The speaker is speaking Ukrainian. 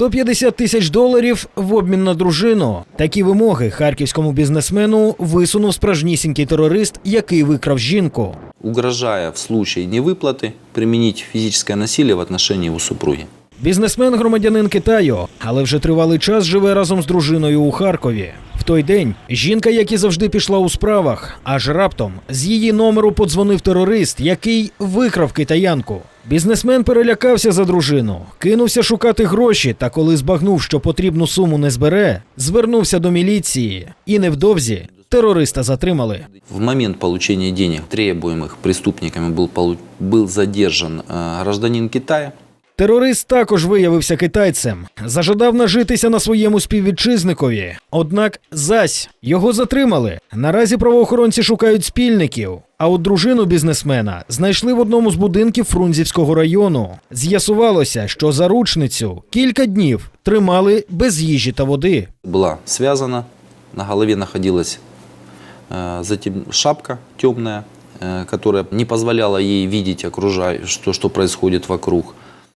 150 тисяч доларів в обмін на дружину. Такі вимоги харківському бізнесмену висунув справжнісінький терорист, який викрав жінку. угрожая в случае невыплаты применить физическое насилие в отношении его супруги. Бізнесмен громадянин Китаю, але вже тривалий час живе разом з дружиною у Харкові. В той день жінка, як і завжди, пішла у справах, аж раптом з її номеру подзвонив терорист, який викрав китаянку. Бізнесмен перелякався за дружину, кинувся шукати гроші, та коли збагнув, що потрібну суму не збере, звернувся до міліції. І невдовзі терориста затримали. В момент получения денег, требуемых преступниками, был, полу- был задержан э, гражданин Китая. Терорист також виявився китайцем, зажадав нажитися на своєму співвітчизникові. Однак зась його затримали. Наразі правоохоронці шукають спільників. А от дружину бізнесмена знайшли в одному з будинків Фрунзівського району. З'ясувалося, що заручницю кілька днів тримали без їжі та води. Была связана, на голове находилась э, затем шапка темная, э, которая не позволяла ей видеть окружающее, что, что происходит вокруг.